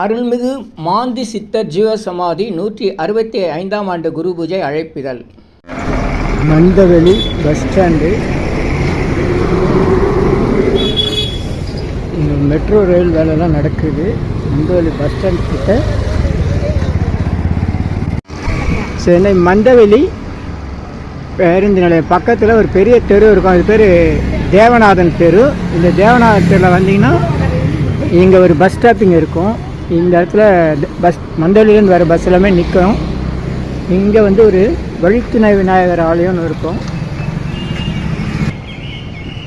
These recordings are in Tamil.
அருள்மிகு மாந்தி சித்தர் ஜீவசமாதி நூற்றி அறுபத்தி ஐந்தாம் ஆண்டு குரு பூஜை அழைப்பிதழ். Mandaveli bus stand metro rail வேலைலாம் நடக்குது. மந்தவெளி பஸ் ஸ்டாண்ட் கிட்ட. சென்னை மந்தவெளி பேருந்து நிலையம். பக்கத்தில் ஒரு பெரிய தெரு இருக்கும். அது பேர் தேவநாதன் தெரு. இந்த தேவநாதன் தெருவில் வந்தீங்கன்னா இங்கே ஒரு பஸ் ஸ்டாப்பிங் இருக்கும். இந்த இடத்துல பஸ் மந்தவெளியிலேருந்து வர பஸ் எல்லாமே நிற்கும். இங்கே வந்து ஒரு வழித்துணை விநாயகர் ஆலயம்னு இருக்கும்.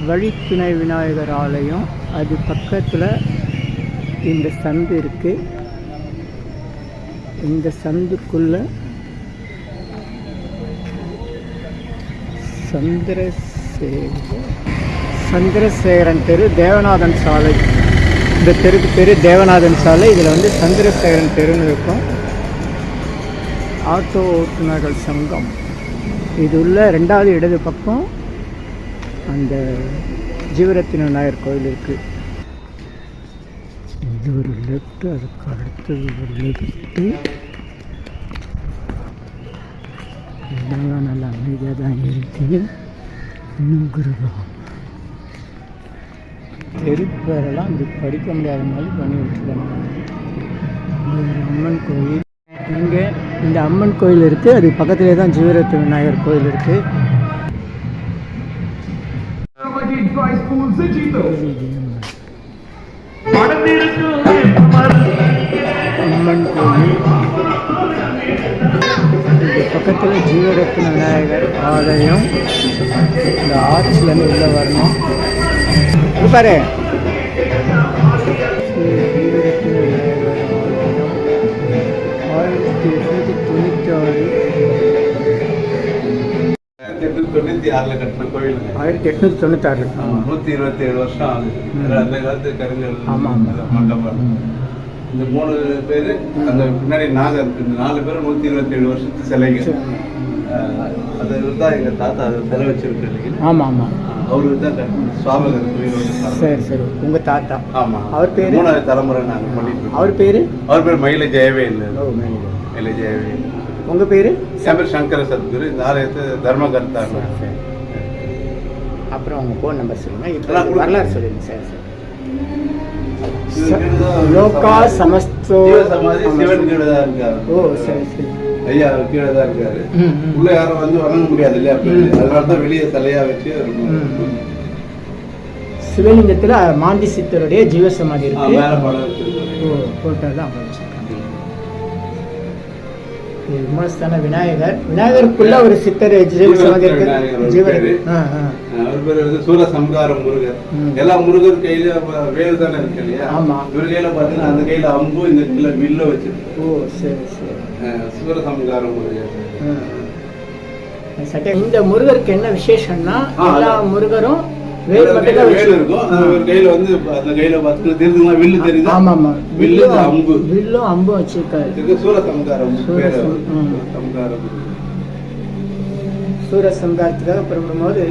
வழித்துணை விநாயகர் ஆலயம். அது பக்கத்தில் இந்த சந்து இருக்குது இந்த சந்துக்குள்ள சந்திரசேகர் சந்திரசேகரன் தெரு தேவநாதன் சாலை. இந்த தெருக்கு பேர் தேவநாதன் சாலை இதில் வந்து சந்திரசேகரன் தெருன்னு இருக்கும். ஆட்டோ ஓட்டுநர்கள் சங்கம். இது உள்ள ரெண்டாவது இடது பக்கம் அந்த ஜீவரத்தின நாயர் கோயில் இருக்குது இது ஒரு லெஃப்ட் அதுக்கு அடுத்தது ஒரு லெஃப்ட்டு இதெல்லாம் நல்லா அமைதியாக தான் இருக்குது இன்னும் குருபம் தெருப்பேரெல்லாம் இது படிக்க முடியாத மாதிரி பண்ணி விட்டுருக்காங்க அம்மன் கோயில். இங்கே இந்த அம்மன் கோயில் இருக்குது அது பக்கத்திலே தான் ஜீவரத்து விநாயகர் கோயில் இருக்குது அம்மன் கோயில். பக்கத்தில் ஜீவரத்ன விநாயகர் ஆலயம். இந்த ஆர்ச்சிலேருந்து உள்ளே வரணும். பாரு. ஆறு தொண்ணூத்தி ஆறுல கட்டின கோயிலுங்க. ஆயிரத்தி எட்நூற்றி தொண்ணூத்தாறு நூத்தி இருபத்தி ஏழு வருஷம் ஆகுது. அந்த காலத்து கருங்கல் ஆமா. மண்டபம். இந்த மூணு பேரு அந்த பின்னாடி நாகர் நாலு பேரும் நூத்தி இருபத்தி ஏழு வருஷத்து சிலைங்க. அஹ், அது தான் எங்க தாத்தா அது சிலை வச்சிருக்காரு ஆமாம் ஆமாம் அவருக்கு தான். சுவாமிகள். சரி சரி. உங்கள் தாத்தா? ஆமா. அவர் பேரு? மூணாவது தலைமுறை நாங்க பண்ணிட்டு. அவர் பேர்? அவர் பேர் மயில ஜெயவே இல்லை ஓ மயில ஜெயவே உங்கள் பேர்? சம்பர் சங்கர சத்குரு இந்த ஆலயத்தை தர்மகர்த்தா அப்புறம் உங்கள் ஃபோன் நம்பர் சொல்லுங்கள் இப்போ. வரலாறு சொல்லுங்கள் சரி. லோகா சமஸ்தோ சிவன் கீழே தான் இருக்காரு ஓ சரி சரி ஐயா அவர் கீழே தான் இருக்காரு. உள்ள யாரும் வந்து வணங்க முடியாது இல்லையா. அதனால தான் வெளியே தலையா வச்சு. சிவலிங்கத்தில் மாந்தி சித்தருடைய ஜீவசமாதி இருக்கு. ஓ போட்டோ தான் விமர்சன விநாயகர். விநாயகருக்குள்ள ஒரு சித்தர் அவர் பேர் வந்து சூரசம்காரம் முருகர். எல்லா முருகர் கையில வேல் தானே இருக்கு இல்லையா? ஆமா. இவர் கையில பாத்தீங்கன்னா அந்த கையில அம்பு இந்த கையில வில்ல வச்சிருக்கு. ஓ சரி சரி. சூரசம்காரம் முருகர். ஆ, ஆ. சட்டை இந்த முருகருக்கு என்ன விசேஷம்னா எல்லா. முருகரும் கையில வந்து அந்த கையில பாத்தீங்கன்னா தெரியுதுங்களா வில்லு தெரியுதா? ஆமா ஆமா வில்லு இந்த அம்பு. வில்லும் அம்பும் வச்சிருக்காரு. இதுக்கு சூரசம்காரம் பேரு. சூரசம், ம். சம்காரம் சூரசம்காரத்துக்காக புறப்படும்போது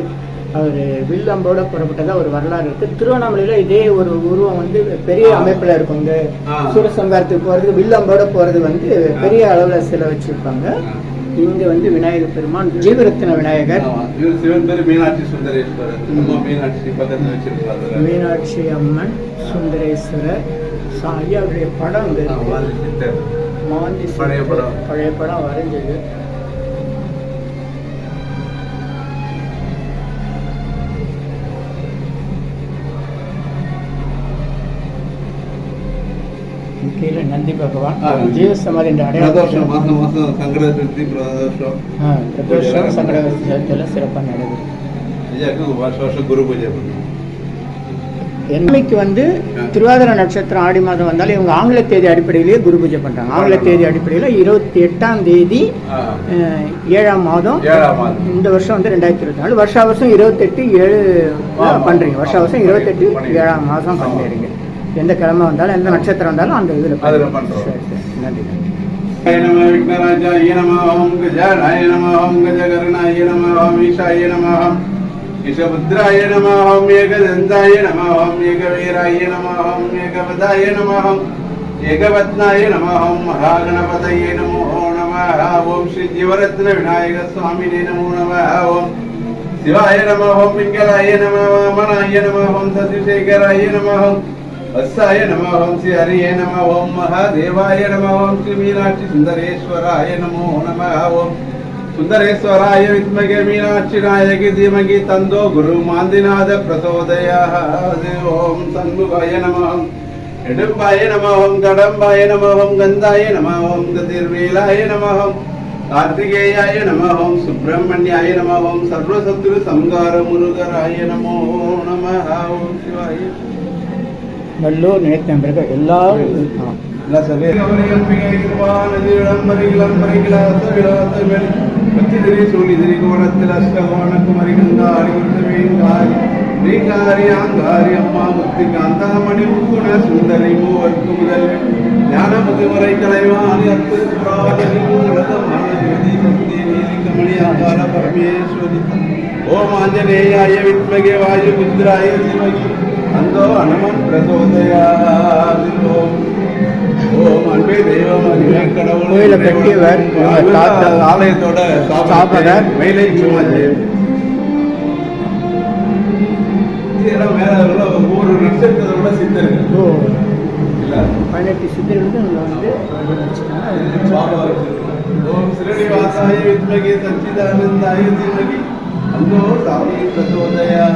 அவர் வில்லம்போட புறப்பட்டதா ஒரு வரலாறு இருக்கு. திருவண்ணாமலையில இதே ஒரு உருவம் வந்து பெரிய. அமைப்புல இருக்கும் இந்த. சூரசம்காரத்துக்கு போறது வில்லம்போட போறது வந்து பெரிய அளவுல சிலை வச்சிருப்பாங்க. இங்க வந்து விநாயகர் பெருமான் ஜீவரத்ன விநாயகர் ஆமா. இவர் சிவன் பேரு மீனாட்சி சுந்தரேஸ்வரர் அம்மா மீனாட்சி பக்கத்துல வச்சிருக்காரு மீனாட்சி அம்மன் சுந்தரேஸ்வரர் சா- ஐயாவுடைய படம். மாந்தி பழைய. படம். பழைய படம் வரைஞ்சது கீழே நந்தி பகவான். ஜீவசமாதி என்ற அடையாளம் சதுர்த்தி பிரதோஷம். சங்கடத்தில் சிறப்பாக குரு பூஜை பண்ணுவோம். என்னைக்கு வந்து திருவாதிரை நட்சத்திரம் ஆடி மாதம் வந்தாலும் இவங்க ஆங்கில தேதி அடிப்படையிலேயே குரு பூஜை பண்றாங்க. ஆங்கில தேதி அடிப்படையில் இருபத்தி எட்டாம் தேதி ஏழாம் மாதம். மாதம். இந்த வருஷம் வந்து ரெண்டாயிரத்தி இருபத்தி நாலு. வருஷா வருஷம் இருபத்தெட்டு ஏழு. பண்றீங்க. வருஷா வருஷம் இருபத்தெட்டு. ஏழாம் மாதம் ஆமா. எந்த கிழமை வந்தாலும் எந்த நட்சத்திரம் வந்தாலும் அந்த இதில் பண்ணுறோம் சரி சரி. நன்றி. நம விக்னராஜாய நம ஓம் கஜாடாய நம ஓம் கஜகருணாய நம ஓம் ஈஷாய நம ஓம் ஈஷபுத்ராய நம ஓம் ஏகதந்தாய நம ஓம் ஏகவீராய நம ஓம் ஏகபதாய நம ஓம் ஏகபத்னாய நம ஓம் நமோ நம ஓம் ஸ்ரீ ஜீவரத்ன விநாயக சுவாமினே நமோ நம ஓம் சிவாய நம ஓம் பிங்களாய நம வாமனாய சசிசேகராய நம வத்சாய நம ஓம் ஸ்ரீ ஹரியே நம ஓம் மகாதேவாய நம ஓம் ஸ்ரீ மீனாட்சி சுந்தரேஸ்வராய நமோ நம ஓம். சுந்தரேஸ்வராய வித்மகே மீனாட்சி நாயகி தீமகி தந்தோ குரு மாந்திநாத பிரசோதயாத் ஓம் சண்முகாய நம ஓம் நம ஓம் கடம்பாய நம ஓம் கந்தாய நம நமோகம் கதிர்வேலாய ஓம் கார்த்திகேயாய நம ஓம் சுப்பிரமணியாய நம ஓம் சர்வசத்ரு சங்கார முருகராய நமோ நம ஓம் சிவாய. வல்லூர் நிலைத்த பிறகு எல்லாரும் இருக்கலாம் எல்லா சபையும் ஸ்ரீகாரியாங்காரி அம்மா முத்தி காந்தாமணி பூண சுந்தரி மூவர்க்கு முதல் ஞான முதுமுறை கலைவாணி அத்து புராணி மனதி சக்தி நீலிக்கமணி ஆகார பரமேஸ்வரி ஓம் ஆஞ்சநேயாய வித்மகே வாயு புத்திராய சிவகி அந்தோ அனமன் பிரசோதயாதி ஓம் அன்பே தெய்வம் அறிவே கடவுள். கோயிலை கட்டியவர். ஆலயத்தோட ஸ்தாபகர். மயிலை சிம்மாஜி இதெல்லாம் உள்ள ஒவ்வொரு நட்சத்திரத்தோட சித்தர்கள். பதினெட்டு சித்தர்களுக்கு வந்து ஓம் ஸ்ரீனிவாசாய வித்மகே சச்சிதானந்தாய தீமகி. அந்தோ சாமி பிரசோதயா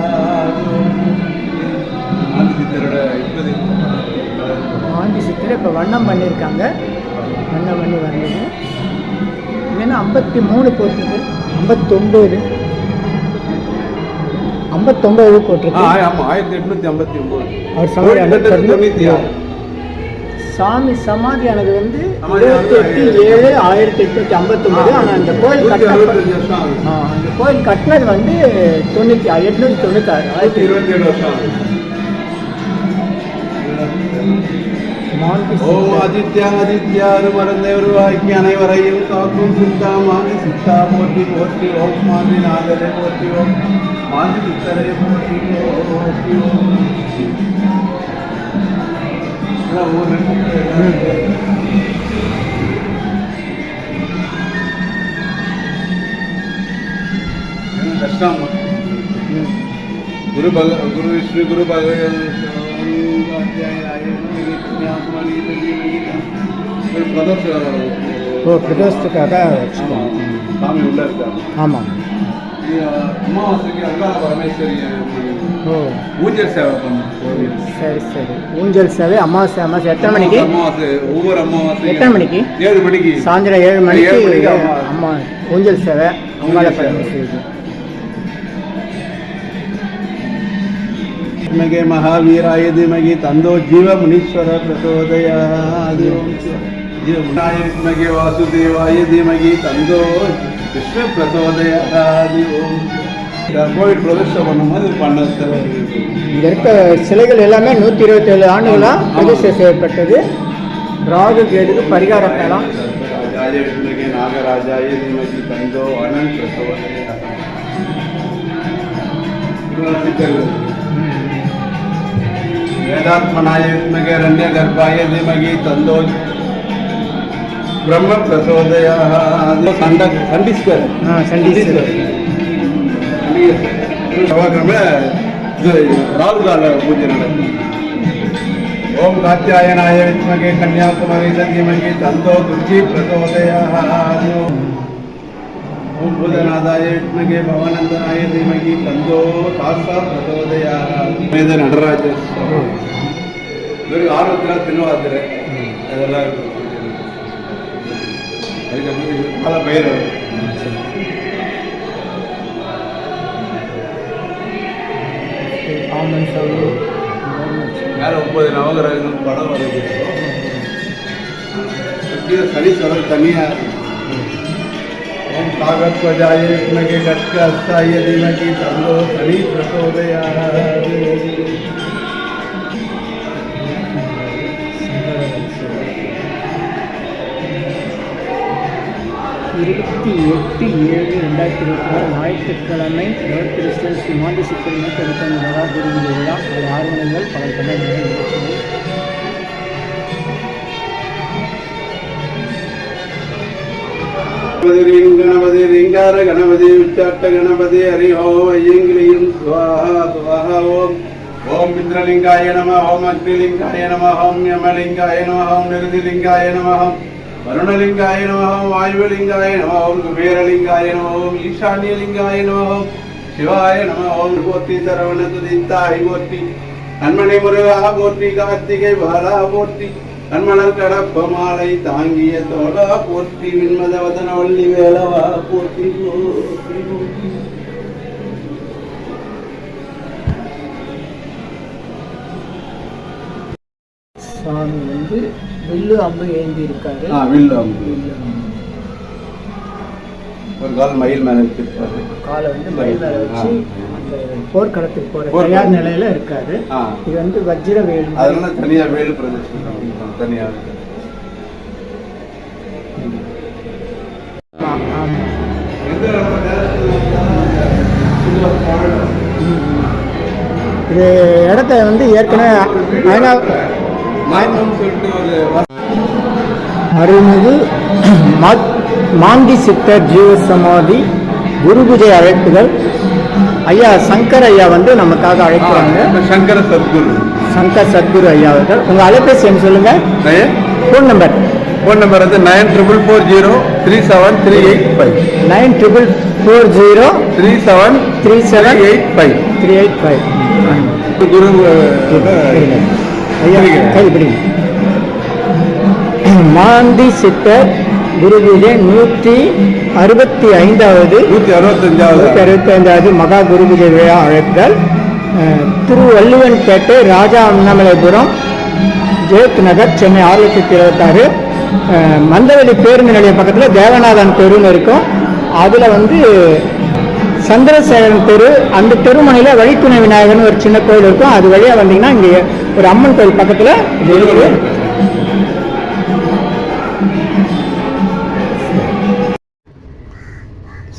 ஆண்டி சித்திரை இப்போ வண்ணம் பண்ணியிருக்காங்க. வண்ணம் பண்ணி வரையணும் இல்லைன்னா ஐம்பத்தி மூணு போட்டிருக்கு. ஐம்பத்தொம்போது. ஐம்பத்தொம்போது போட்டிருக்கு. ஆயிரத்தி எட்நூத்தி ஐம்பத்தி ஒன்பது அவர் சமாதி ஆனது சாமி சமாதியானது வந்து சமாதி இருபத்தி ஆனது எட்டு ஏழு ஆயிரத்தி எட்நூத்தி ஐம்பத்தொம்போது. ஆனால் அந்த கோயில் நூத்தி கட்டின அறுபத்தஞ்சு வருஷம் ஆகுது. ஆ, அந்த கோயில் கட்டினது வந்து தொண்ணூற்றி எட்நூற்றி நூத்தி ஆயிரத்தி இருபத்தி ஏழு வருஷம் ஓம் ஆதித்யா ஆதித்யாரு மறந்தவர் அனைவரையும் காக்கும் சித்தா மாதி சித்தா போட்டி போட்டி ஓம் மாதி நாதரை போட்டி ஓம் மாதி சித்தரே போட்டி ஓம் எல்லாம் குரு பக குரு விஷ்ணு குரு பகவான் ஓ பிரதோஷத்துக்காக வச்சுக்கோம் சாமி உள்ள இருக்காங்க ஆமாம். பரமேஸ்வரி ஓ. சேவை கோவில் சரி சரி. ஊஞ்சல் சேவை அமாவாசை அமாவாசை எத்தனை மணிக்கு? ஒவ்வொரு அமாவாசை எத்தனை மணிக்கு? ஏழு மணிக்கு. சாயந்தரம் ஏழு மணிக்கு அம்மா. ஊஞ்சல் சேவை அங்காள ஊஞ்சல் வித்மகே மகாவீராய தீமகி தந்தோ ஜீவ முனீஸ்வர பிரசோதயாது ஜீவமுனாய வித்மகே வாசுதேவாய தீமகி தந்தோ கிருஷ்ண பிரசோதயாது ஓம் கோவில் பிரதிஷ்டை பண்ணும்போது பண்ண இங்கே இருக்க சிலைகள் எல்லாமே நூற்றி இருபத்தேழு ஆண்டுகளாக பிரதிஷ்டை செய்யப்பட்டது ராகு கேதுக்கு பரிகாரம் வேலாம் நாகராஜாய தீமகி தந்தோ அனந்த் பிரசோதயா வேதாத்மனாய வித்மகே ரண்ய கர்ப்பாய தீமகி தந்தோ பிரம்ம பிரசோதயா சண்ட சண்டீஸ்வர் ஆ சண்டீஸ்வரர் செவ்வாய்க்கிழமை இது ராகுகால பூஜை நடக்கும் ஓம் காத்தியாயனாய வித்மகே கன்னியாகுமரி சந்தியமகி தந்தோ துர்கி பிரசோதயா ஓம் பூதநாதாய வித்மகே பவனந்தனாய தீமகி தந்தோ சாஸ்தா பிரசோதயா வேத நடராஜ இவருக்கு ஆர்வத்தில் திருவாதிரை அதெல்லாம் இருக்கும் அதுக்கப்புறம் பல பெயர் ஆமன் சாமி மேல ஒன்பது நவகிரகங்கள் படம் வருது கீழே சனீஸ்வரர் தனியா ஓம் காகத்வஜாய வித்மகே கட்க அஸ்தாய தீமகி தந்தோ சனி இருபத்தி எட்டு ஏழு ரெண்டாயிரத்தி இருபத்தி ஆறு ஞாயிற்றுக்கிழமை நவகிருஷ்ணன் ஸ்ரீ மாண்டி கருத்தன் நூற்றி மகாபுரி விழா ஒரு பல கண்டங்கள் நிகழ்ச்சிகள். கணபதி கணபதி ரிங்கார கணபதி உச்சாட்ட கணபதி ஹரி ஓம் ஐயங்கிரியும் சுவாஹா சுவாஹா ஓம். ஓம் இந்திரலிங்காய நம ஓம் அக்னிலிங்காய நம ஓம் யமலிங்காய நம ஓம் நிருதிலிங்காய நம ஓம் வருணலிங்காய நம ஓம் வாயுவலிங்காய நம ஓம் குபேரலிங்காய நம ஓம் ஈசான்யலிங்காய நம ஓம் சிவாய நம ஓம் போத்தி சரவண துதித்தாய் போற்றி. கண்மணி முருகா போற்றி கார்த்திகை பாலா போற்றி. கண்மலர் கடப்ப மாலை தாங்கிய தோழா போற்றி விண்மதவதன வள்ளி வேலவா போற்றி சுவாமி வந்து வில்லு அம்பு ஏந்தி இருக்காரு வில்லு அம்பு. ஒரு கால் மயில் மேல வச்சிருப்பாரு. காலை வந்து மயில் மேல வச்சு போர்க்களத்துக்கு போற. தயார் நிலையில இருக்காரு. இது வந்து வஜ்ர வேல் அதனால தனியா வேலு தனியா. பழம். இது இடத்த வந்து ஏற்கனவே அருள்மிகு மாந்தி சித்தர் ஜீவ சமாதி குரு பூஜை அழைப்புகள் ஐயா சங்கர் ஐயா வந்து நமக்காக அழைக்கிறாங்க. சங்கர சத்குரு. சங்கர் சத்குரு ஐயா அவர்கள். உங்கள் அலைபேசி எண் சொல்லுங்க. Nine. Phone number phone number வந்து nine triple four zero three seven three eight five. Nine triple four zero three seven three seven eight five. Three eight five. குரு ஐயா கை பிடிங்க. மாந்தி சித்தர் குரு பூஜை நூற்றி அறுபத்தி ஐந்தாவது நூற்றி அறுபத்தஞ்சாவது. நூற்றி அறுபத்தைந்தாவது மகா குரு பூஜை விழா அழைப்புகள் திருவள்ளுவன்பேட்டை ராஜா அண்ணாமலைபுரம் ஜெயத் நகர் சென்னை ஆறு லட்சத்தி இருபத்தாறு மந்தவெளி பேருந்து நிலையம் பக்கத்தில் தேவநாதன் தெருன்னு இருக்கும். அதில் வந்து சந்திரசேகரன் தெரு அந்த தெருமனையில் வழித்துணை விநாயகர்னு ஒரு சின்ன கோயில் இருக்கும். அது வழியாக வந்தீங்கன்னா இங்கே ஒரு அம்மன் கோயில் பக்கத்தில்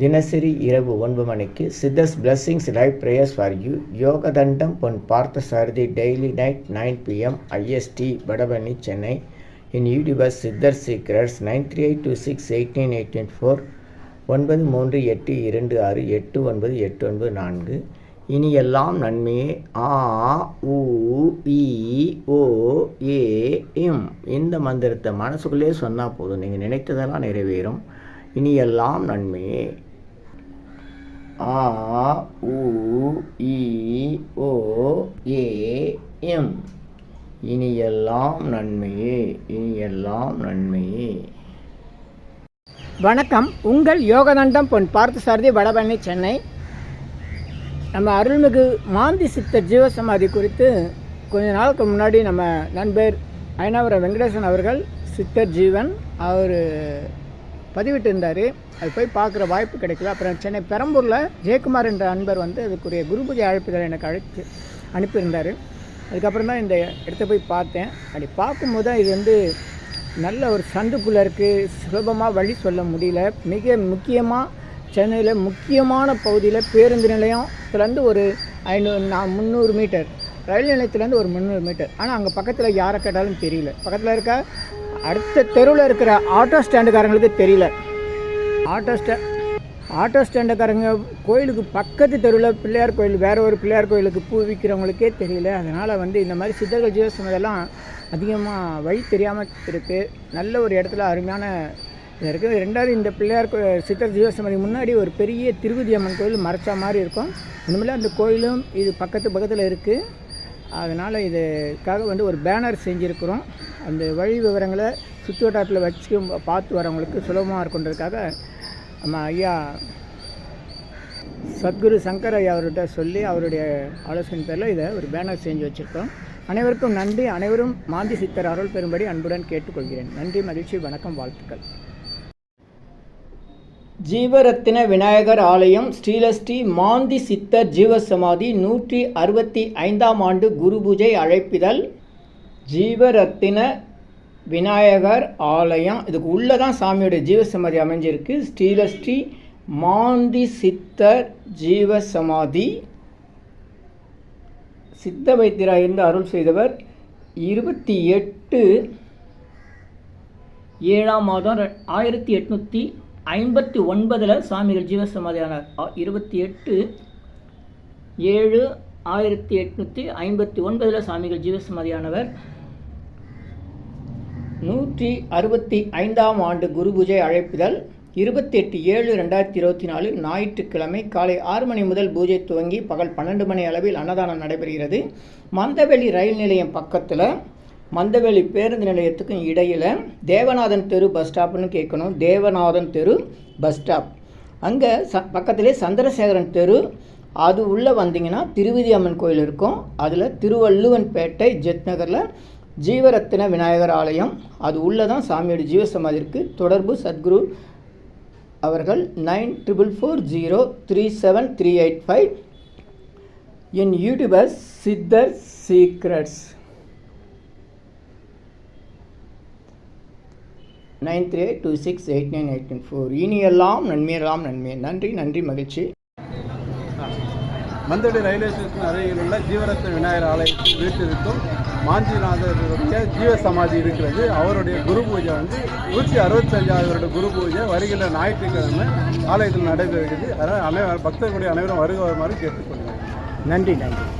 தினசரி இரவு ஒன்பது மணிக்கு Siddhas blessings live prayers for you Yoga Dandam Pon Partha Sarathi daily night nine PM IST Vadapalani Chennai in YouTubers Siddhar secrets nine three eight two six eighteen eighteen four ஒன்பது மூன்று எட்டு இரண்டு ஆறு எட்டு ஒன்பது எட்டு ஒன்பது நான்கு. இனி எல்லாம் நன்மையே. ஆ ஊ இ ஓ ஏ இந்த மந்திரத்தை மனசுக்குள்ளே சொன்னால் போதும். நீங்கள் நினைத்ததெல்லாம் நிறைவேறும். இனி எல்லாம் நன்மையே. ஆ உ இ ஓ ஏ எம். இனி எல்லாம் நன்மையே இனி எல்லாம் நன்மையே. வணக்கம். உங்கள் யோகதண்டம் பொன் பார்த்தசாரதி வடபழனி சென்னை. நம்ம அருள்மிகு மாந்தி சித்தர் ஜீவசமாதி குறித்து கொஞ்ச நாளுக்கு முன்னாடி நம்ம நண்பர் ஐநாவரம் வெங்கடேசன் அவர்கள் சித்தர் ஜீவன் அவர் பதிவிட்டு இருந்தார் அது போய் பார்க்குற வாய்ப்பு கிடைக்கல. அப்புறம் சென்னை பெரம்பூரில் ஜெயக்குமார் என்ற அன்பர் வந்து அதுக்குரிய குரு பூஜை எனக்கு அழைத்து அனுப்பியிருந்தார். அதுக்கப்புறம் தான் இந்த இடத்த போய் பார்த்தேன். அப்படி பார்க்கும்போது தான் இது வந்து நல்ல ஒரு சந்துக்குள்ளே இருக்குது சுலபமாக வழி சொல்ல முடியல. மிக முக்கியமாக சென்னையில் முக்கியமான பகுதியில் பேருந்து நிலையத்துலேருந்து ஒரு ஐநூறு நான் முந்நூறு மீட்டர். ரயில் நிலையத்துலேருந்து ஒரு முந்நூறு மீட்டர். ஆனால் அங்கே பக்கத்தில் யாரை கேட்டாலும் தெரியல. பக்கத்தில் இருக்க அடுத்த தெருவில் இருக்கிற ஆட்டோ ஸ்டாண்டுக்காரங்களுக்கு தெரியல. ஆட்டோ ஸ்டா ஆட்டோ ஸ்டாண்டுக்காரங்க கோயிலுக்கு பக்கத்து தெருவில் பிள்ளையார் கோயில் வேறு ஒரு பிள்ளையார் கோயிலுக்கு பூ விற்கிறவங்களுக்கே தெரியல. அதனால் வந்து இந்த மாதிரி சித்தர்கள் ஜீவசமதெல்லாம் அதிகமாக வழி தெரியாமல் இருக்குது நல்ல ஒரு இடத்துல அருமையான இது இருக்குது ரெண்டாவது இந்த பிள்ளையார் சித்தர் ஜீவசமதி முன்னாடி ஒரு பெரிய திருப்பதி அம்மன் கோயில் மறைச்ச மாதிரி இருக்கும். இனிமேல் அந்த கோயிலும் இது பக்கத்து பக்கத்தில் இருக்குது அதனால் இதுக்காக வந்து ஒரு பேனர் செஞ்சுருக்கிறோம். அந்த வழி விவரங்களை சுற்று வட்டாரத்தில் வச்சு பார்த்து வரவங்களுக்கு சுலபமாக இருக்குன்றதுக்காக நம்ம ஐயா சத்குரு சங்கர் ஐயா அவர்கிட்ட சொல்லி அவருடைய ஆலோசனை பேரில் இதை ஒரு பேனர் செஞ்சு வச்சுருக்கோம் அனைவருக்கும் நன்றி. அனைவரும் மாந்தி சித்தர் அருள் பெறும்படி அன்புடன் கேட்டுக்கொள்கிறேன். நன்றி மகிழ்ச்சி வணக்கம் வாழ்த்துக்கள். ஜீவரத்தின விநாயகர் ஆலயம் ஸ்ரீலஸ்ரீ மாந்தி சித்தர் ஜீவசமாதி நூற்றி அறுபத்தி ஐந்தாம் ஆண்டு குரு பூஜை அழைப்பிதழ். ஜீவரத்தின விநாயகர் ஆலயம். இதுக்கு உள்ளே தான் சாமியோட ஜீவசமாதி அமைஞ்சிருக்கு. ஸ்ரீலஸ்ரீ மாந்தி சித்தர் ஜீவசமாதி. சித்த வைத்தியராக இருந்து அருள் செய்தவர் இருபத்தி எட்டு ஏழாம் மாதம் ஆயிரத்தி எட்நூற்றி ஐம்பத்தி ஒன்பதில் சாமிகள் ஜீவசமாதியானார். இருபத்தி எட்டு ஏழு ஆயிரத்தி எட்நூற்றி ஐம்பத்தி ஒன்பதில் சாமிகள் ஜீவசமாதியானவர். நூற்றி அறுபத்தி ஐந்தாம் ஆண்டு குரு பூஜை அழைப்புதல் இருபத்தி எட்டு ஏழு ரெண்டாயிரத்தி இருபத்தி நாலு ஞாயிற்றுக்கிழமை காலை ஆறு மணி முதல் பூஜை துவங்கி பகல் பன்னெண்டு மணி அளவில் அன்னதானம் நடைபெறுகிறது. மந்தவெளி ரயில் நிலையம் பக்கத்தில் மந்தவெளி பேருந்து நிலையத்துக்கும் இடையில் தேவநாதன் தெரு பஸ் ஸ்டாப்னு கேட்கணும் தேவநாதன் தெரு பஸ் ஸ்டாப் அங்கே ச பக்கத்திலே சந்திரசேகரன் தெரு. அது உள்ளே வந்தீங்கன்னா திருவிதி அம்மன் கோயில் இருக்கும். அதில் திருவள்ளுவன்பேட்டை ஜெத் நகரில் ஜீவரத்தின விநாயகர் ஆலயம். அது உள்ளே தான் சாமியோட ஜீவசமாதி இருக்குது தொடர்பு. சத்குரு அவர்கள் nine triple four zero three seven three eight five. என் YouTuber Siddhar secrets. Nine three two six eight nine eight nine four. இனியெல்லாம் நன்மையெல்லாம் நன்மை. நன்றி நன்றி மகிழ்ச்சி. மந்தவெளி ரயில்வே ஸ்டேஷன் அருகில் உள்ள ஜீவரத்ன விநாயகர் ஆலயத்தில் வீட்டிற்கும் மாஞ்சிநாதருடைய ஜீவ சமாதி இருக்கிறது. அவருடைய குரு பூஜை வந்து நூற்றி அறுபத்தஞ்சாவது வருட குரு பூஜை. வருகின்ற ஞாயிற்றுக்கிழமை ஆலயத்தில் நடைபெறுகிறது. அதனால் அனை பக்தர்களுடைய அனைவரும் வருக வருமாறு கேட்டுக்கொள்கிறேன். நன்றி நன்றி.